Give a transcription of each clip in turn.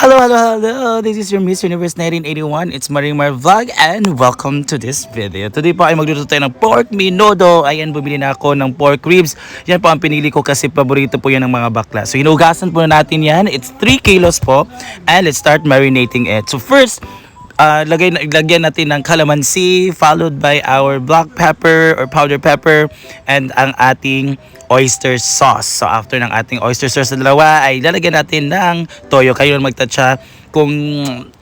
Hello, hello, hello! This is your Miss Universe 1981. It's Marimar Vlog and welcome to this video. Today po ay magluto tayo ng pork minodo. Ayan, bumili na ako ng pork ribs. Yan po ang pinili ko kasi paborito po yan ng mga bakla. So, hinugasan po natin yan. It's 3 kilos po. And let's start marinating it. So, first, uh, lagay, lagyan natin ng calamansi followed by our black pepper or powder pepper and ang ating oyster sauce. So after ng ating oyster sauce na dalawa ay lalagyan natin ng toyo. Kayo magtatsa kung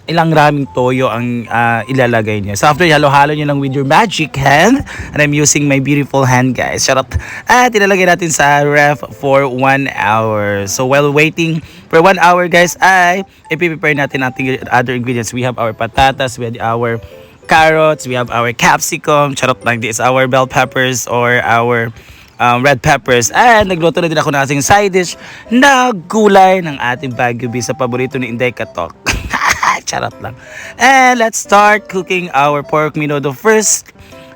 ilang raming toyo ang ah, ilalagay niyo. So after halo-halo niyo lang with your magic hand and I'm using my beautiful hand guys. Up. At ilalagay natin sa ref for 1 hour. So while waiting for 1 hour guys ay ipiprepare natin ating other ingredients. We have our patatas, we have our carrots, we have our capsicum, charot lang, this is our bell peppers or our um, red peppers. And nagluto na din ako ng ating side dish na gulay ng ating Baguio sa paborito ni Inday Katok. Charot lang. And let's start cooking our pork minodo first.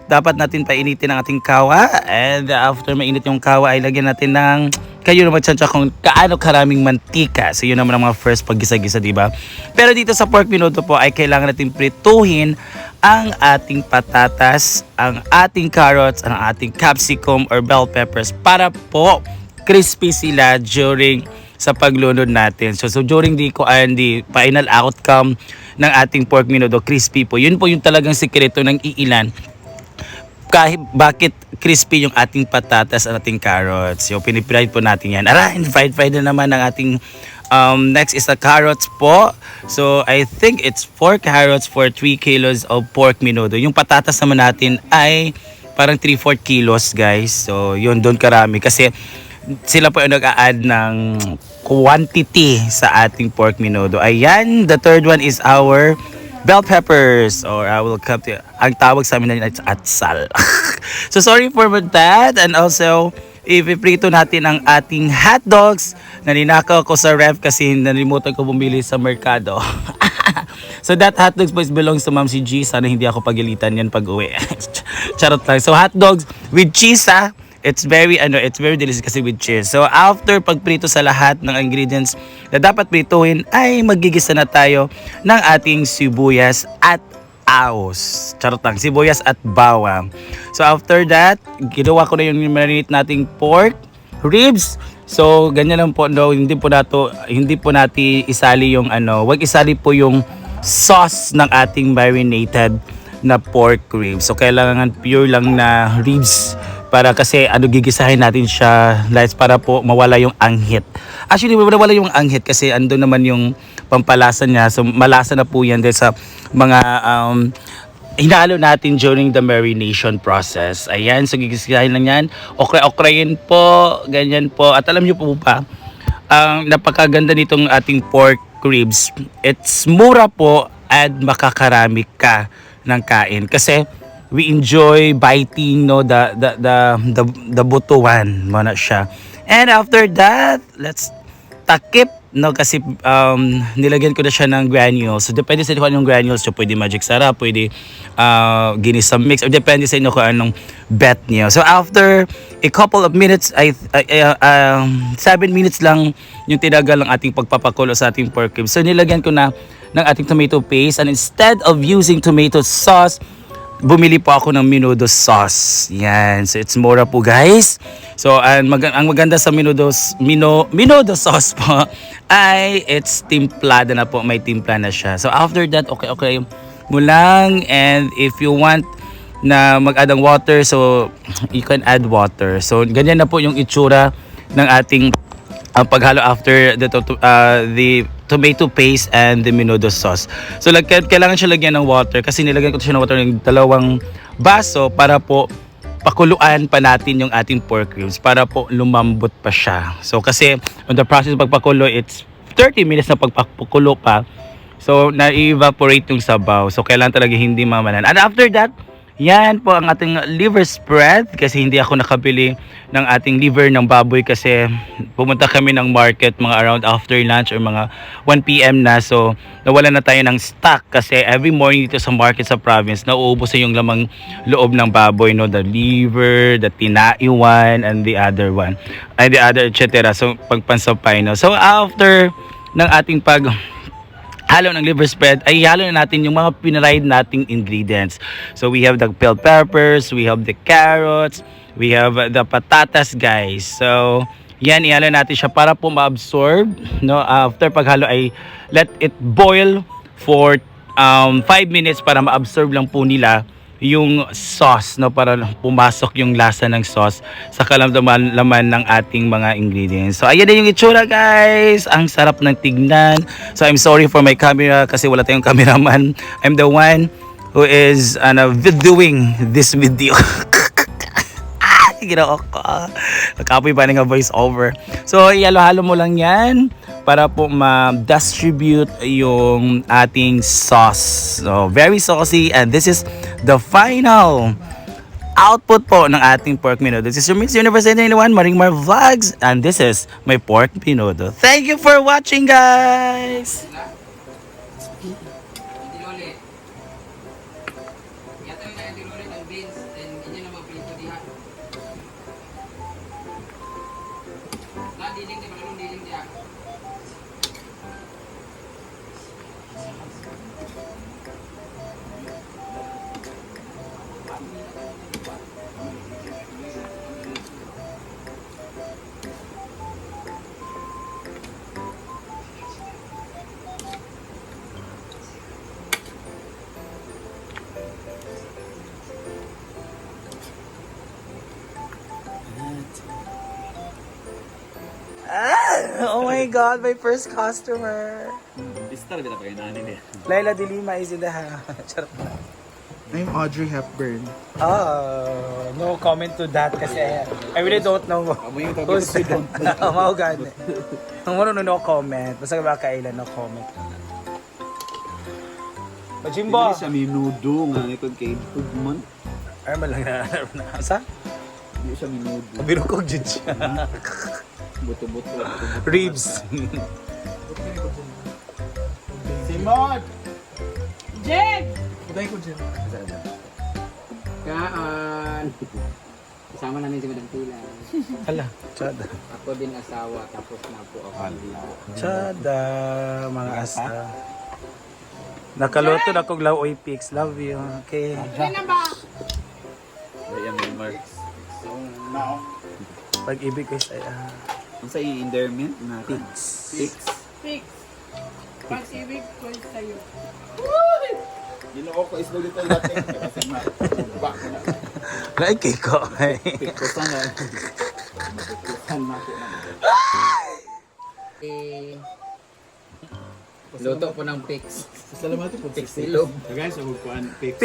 Dapat natin painitin ang ating kawa. And after mainit yung kawa ay lagyan natin ng kayo na magtsantsa kung kaano karaming mantika. So yun naman ang mga first paggisa-gisa, di ba? Pero dito sa pork minodo po ay kailangan natin prituhin ang ating patatas, ang ating carrots, ang ating capsicum or bell peppers para po crispy sila during sa paglunod natin. So, so during the, and the final outcome ng ating pork minodo, crispy po. Yun po yung talagang sikreto ng iilan kahit bakit crispy yung ating patatas at ating carrots. Yung pinipride po natin yan. Ara, fried fried na naman ang ating um, next is the carrots po. So I think it's 4 carrots for 3 kilos of pork minodo. Yung patatas naman natin ay parang 3-4 kilos guys. So yun doon karami kasi sila po yung nag-a-add ng quantity sa ating pork minodo. Ayan, the third one is our bell peppers or I will cut it. Ang tawag sa amin na it's atsal. so sorry for that and also ipiprito natin ang ating hot dogs na ninakaw ko sa ref kasi nalimutan ko bumili sa merkado. so that hot dogs boys belongs to Ma'am si G. Sana hindi ako pagilitan yan pag uwi. Charot lang. So hot dogs with cheese ah. It's very ano, it's very delicious kasi with cheese. So after pagprito sa lahat ng ingredients na dapat prituhin ay magigisa na tayo ng ating sibuyas at aos. Charot lang, sibuyas at bawang. So after that, ginawa ko na yung marinate nating pork ribs. So ganyan lang po no, hindi po nato hindi po natin isali yung ano, wag isali po yung sauce ng ating marinated na pork ribs. So kailangan pure lang na ribs para kasi ano gigisahin natin siya lights para po mawala yung anghit. Actually mawala yung anghit kasi ando naman yung pampalasa niya. So malasa na po yan dahil sa mga um, hinalo natin during the marination process. Ayan, so gigisahin lang yan. Okra-okrayin po, ganyan po. At alam niyo po pa, ang napakaganda nitong ating pork ribs. It's mura po at makakarami ka ng kain. Kasi we enjoy biting no the the the the, the butuan mo na siya. And after that, let's takip no kasi um, nilagyan ko na siya ng granules. So depende sa kung anong granules. So pwede magic sarap, pwede uh, ginisa mix, or depende sa inyo kung anong bet niyo. So after a couple of minutes, ay uh, um, 7 minutes lang yung tinagal ng ating pagpapakulo sa ating pork ribs. So nilagyan ko na ng ating tomato paste and instead of using tomato sauce, bumili po ako ng minudo sauce. Yan. So it's mura po guys. So ang, mag- ang maganda sa minudo mino minudo sauce po ay it's timplada na po. May timpla na siya. So after that, okay okay mo lang and if you want na mag-add ng water so you can add water. So ganyan na po yung itsura ng ating ang paghalo after the uh, the tomato paste and the menudo sauce. So lag kailangan siya lagyan ng water kasi nilagyan ko siya ng water ng dalawang baso para po pakuluan pa natin yung ating pork ribs para po lumambot pa siya. So kasi on the process pagpakulo it's 30 minutes na pagpakulo pa. So na-evaporate yung sabaw. So kailangan talaga hindi mamalan. And after that, yan po ang ating liver spread kasi hindi ako nakabili ng ating liver ng baboy kasi pumunta kami ng market mga around after lunch or mga 1pm na. So nawala na tayo ng stock kasi every morning dito sa market sa province nauubos na yung lamang loob ng baboy no? The liver, the tinaiwan and the other one. And the other etc so pagpansapay no? So after ng ating pag halo ng liver spread ay halo na natin yung mga pinaride nating ingredients. So we have the bell peppers, we have the carrots, we have the patatas guys. So yan ihalo natin siya para po ma-absorb no after paghalo ay let it boil for um 5 minutes para ma-absorb lang po nila yung sauce no para pumasok yung lasa ng sauce sa kalamdaman laman ng ating mga ingredients. So ayan na yung itsura guys. Ang sarap ng tignan. So I'm sorry for my camera kasi wala tayong cameraman. I'm the one who is ano, videoing this video. ginawa ko. Nakapoy pa nga voice over. So ihalo-halo mo lang yan para po ma-distribute yung ating sauce. So, very saucy and this is the final output po ng ating pork minudo. This is your Miss Universe 91 Maringmar Vlogs and this is my pork minudo. Thank you for watching guys! My god, my first customer. Pistar kita pakai nani dia. Laila de Lima is in the house. Charot. I'm Audrey Hepburn. Oh, no comment to that kasi I really don't know Kamu yung tabi who's Mao gani. Ang ano no comment. Basta ba kailan no comment. Majimbo. Hindi siya minudo nga ikon kay Tugman. Ay malang na. Sa? Hindi siya minudo. Biro ko jud siya. Buto-buto. Ribs. Simon! Kuday ko dyan. Kaan. Kasama namin si Madam Tila. Hala, tsada. Ako din asawa tapos na po ako. Tsada, mga asa. Nakaluto na kong lawoy pics. Love you. Okay. Daya may mark. Pag-ibig ko sa uh, Ang sa i-endearment na pics. Six. Fix. Pag-ibig ko sa'yo. Ginoo ko islo dito natin. Kasi ma. Back na. Like ko. Pikusan na. Pikusan na. Eh, Luto po ng pics. Salamat po. Pics silog. Guys, ako kuan pick.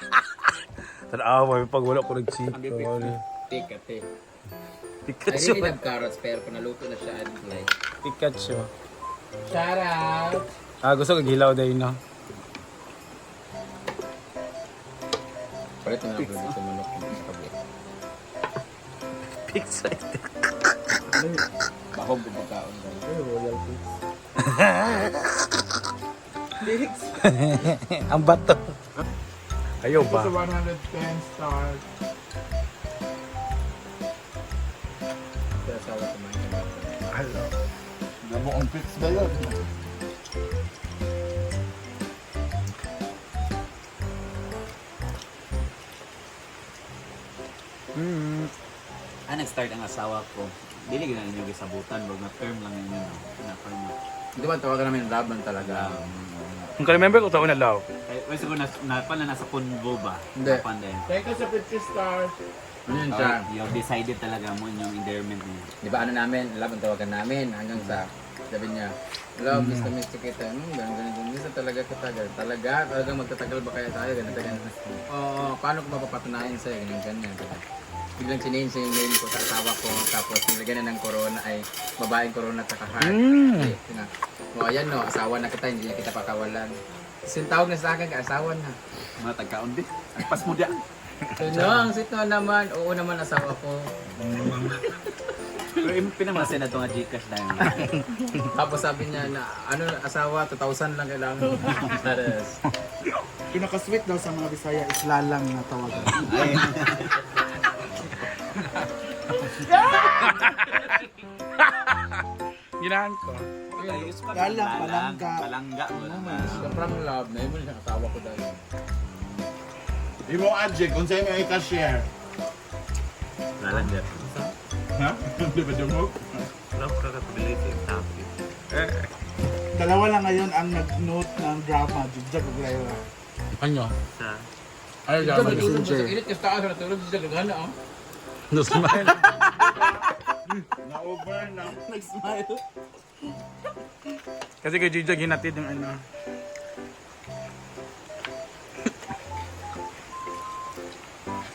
Tanawa, pag wala ko nag-chip. Pic ate. I Pikachu. really love carrots pero kung naluto na siya, I'd like. Pikachu. Shout out! Ah, gusto ko gilaw dahil no. Palit na lang dito manok sa kabit. Pizza. Ako bubakaon daw. Ang bato. Ayaw ba? Sa 110 stars. Na. Ang fix ba yun? Mm. Ah, nag-start ang asawa ko. Dili gina ninyo gisabutan, wag na term lang ninyo na. Na na. Hindi ba tawagan namin laban talaga? Kung ka-remember ko taon na law. Eh, wait, siguro na, na, pala nasa Convo ba? Hindi. Japan din. Thank you sa 50 stars. Ano yun siya? Oh, you have decided talaga mo yung endearment niya. Di ba ano namin, laban tawagan namin hanggang sa sabi niya, Love, miss na miss kita. Hmm, ganun, ganun, ganun. Miss na talaga kita. Ganun. Talaga, talagang magtatagal ba kaya tayo? Ganun, ganun. Oo, paano ko mapapatunayan sa'yo? Ganun, ganyan. ganun. Biglang change yung name ko sa asawa ko. Tapos nilagyan na ng corona ay babaeng corona at saka heart. Mm. Eh, yun na. O ayan no, asawa na kita, hindi na kita pakawalan. Sintawag na sa akin, asawa na. Mga tagkaon din. Ang pas mo diyan. So, no, ang sweet na naman. Oo naman, asawa ko. Pero yung pinamasin na ito nga Gcash na yun. Tapos sabi niya na, ano, asawa, 2,000 lang kailangan. Yes. Pinaka-sweet daw sa mga Bisaya is lalang na tawagan. Ay, Ginahan ko. Galang, palangga. Palangga mo naman. Sobrang love na yun mo yung asawa ko dahil. Mo adject kung sa'yo may ka-share. Lalangga. Ha? Di ba dumog? Love ka kapability yung topic. Dalawa lang ngayon ang nag-note ng drama, Jujag ug Lyra. Ano? Sa Ano drama? sa init kasi taas natulog sa gagana ah. No smile. Na-over na. Nag-smile. Kasi kay Gigi hinatid yung ano.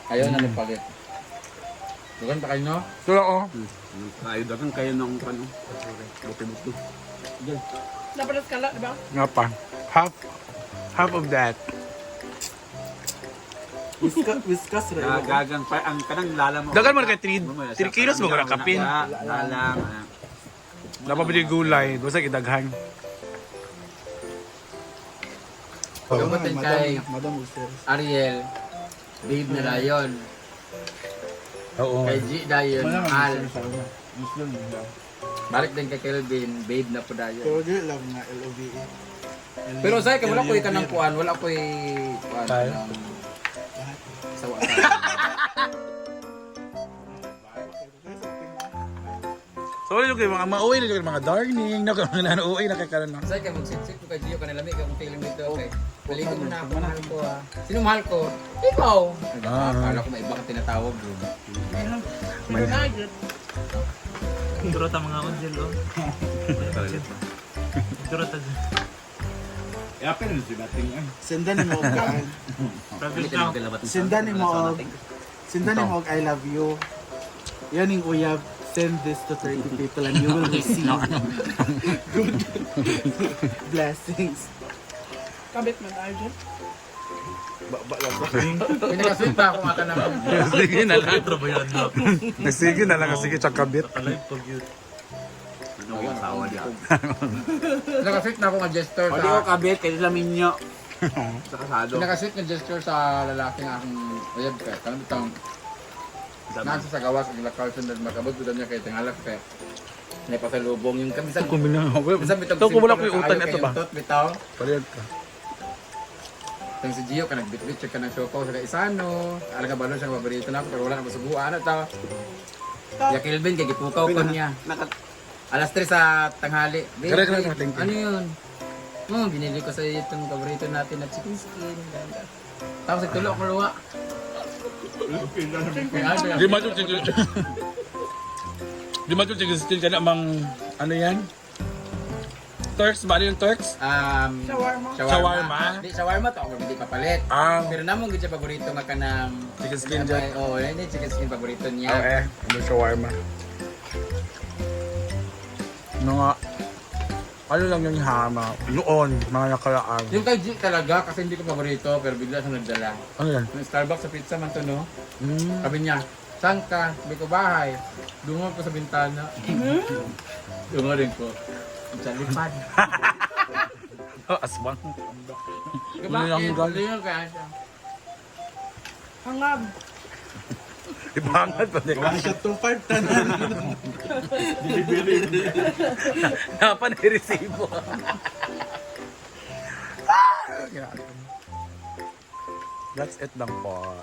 Ayaw na nagpalit. Bukan pa kayo no? So ako. Kayo dagang kayo nung ano. Buti-buti. Napalas ka lang, di ba? Nga pa. Half. Half of that. Whiskas, whiskas rin. Ah, gagang pa ang kanang lala mo. Dagan mo na kay 3 kilos mo na kapin. Lalang. ah. Napabili gulay. Gusto kitaghan. Pagkamutin kay. Ariel, babe na dayon. Oo. Kay G dayon, Al. sa una. Muslim daw. Balik din kay Kelvin, babe na po dayon. Pero di lang nga LOVE. Pero sa ka wala ko kanang kuan, wala ko kuan Tayo? sawa. So, yun yung mga mauwi na yung mga darling. Na kung mga nauwi na kay karon no. Sa ka magsit-sit ko kay Gio kanila mi kung feeling dito okay. Bali ko muna ako mahal ko ah. Sino mahal ko? Ikaw. Ah. Akala ko may iba kang tinatawag doon. Pero na, yun. Turot ang mga unjil oh. Turot ang Yapin na si Bating ay. Sendan mo ka Sendan mo og Sendan mo og I love you. Yan yung uyab. Send this to 30 people and you will receive good blessings. Kabit man tayo dyan. Pinakasweet pa ako mata naman. Sige na lang. ba yan no? Sige na lang. Sige, tsaka bit. Alive pag yun. Ano yung asawa niya? Pinakasweet na ako nga gesture O di ko sa... kabit, kaya sa minyo. Sa kasado. Pinakasweet na gesture sa lalaking akong uyab ka. Kanang bitang nasa sa gawas ang lakal sunod magabot ko niya kay tingalak kay may pasalubong yung kamisan Kung binang Minsan bitong Ito ko wala ko simple yung na utan kaayo ito kay ba? Tot bitaw. Palihag ka. Tang si Gio ka nagbitbit ka ng siopaw sa Isano. Alam ka balo siya paborito na pero wala na masubuan na ta. Ya Kelvin kay gipukaw ko niya. Alas 3 sa tanghali. Ano yun? Oh, binili ko sa iyo itong paborito natin na chicken skin. Tapos nagtulo ako luwa. Ano Di matul chicken. Di matul chicken skin ka na mang ano yan? Turks ba? Ano yung Turks? Um, Shawarma. Shawarma? Di, shawarma to. Ako hindi papalit. Ah, Pero namong gid siya paborito nga kanang chicken skin dyan. Oh, yan yung chicken skin paborito niya. Oh eh, ano shawarma. Ano nga? Ano lang yung hama? Noon, mga nakaraan. Yung kay G talaga kasi hindi ko paborito pero bigla siya nagdala. Ano yan? Yung Starbucks sa pizza man to no. Mm. Sabi niya, saan ka? Sabi ko bahay. Dungog ko sa bintana. Dungog rin ko. Sa lipad. Oh, aswang. Diba? Ano lang gal? Ano yun kaya siya? Hangab. Ibangat pa din. Wala siya 2-5 tanan. Napan i-resibo. That's it lang po.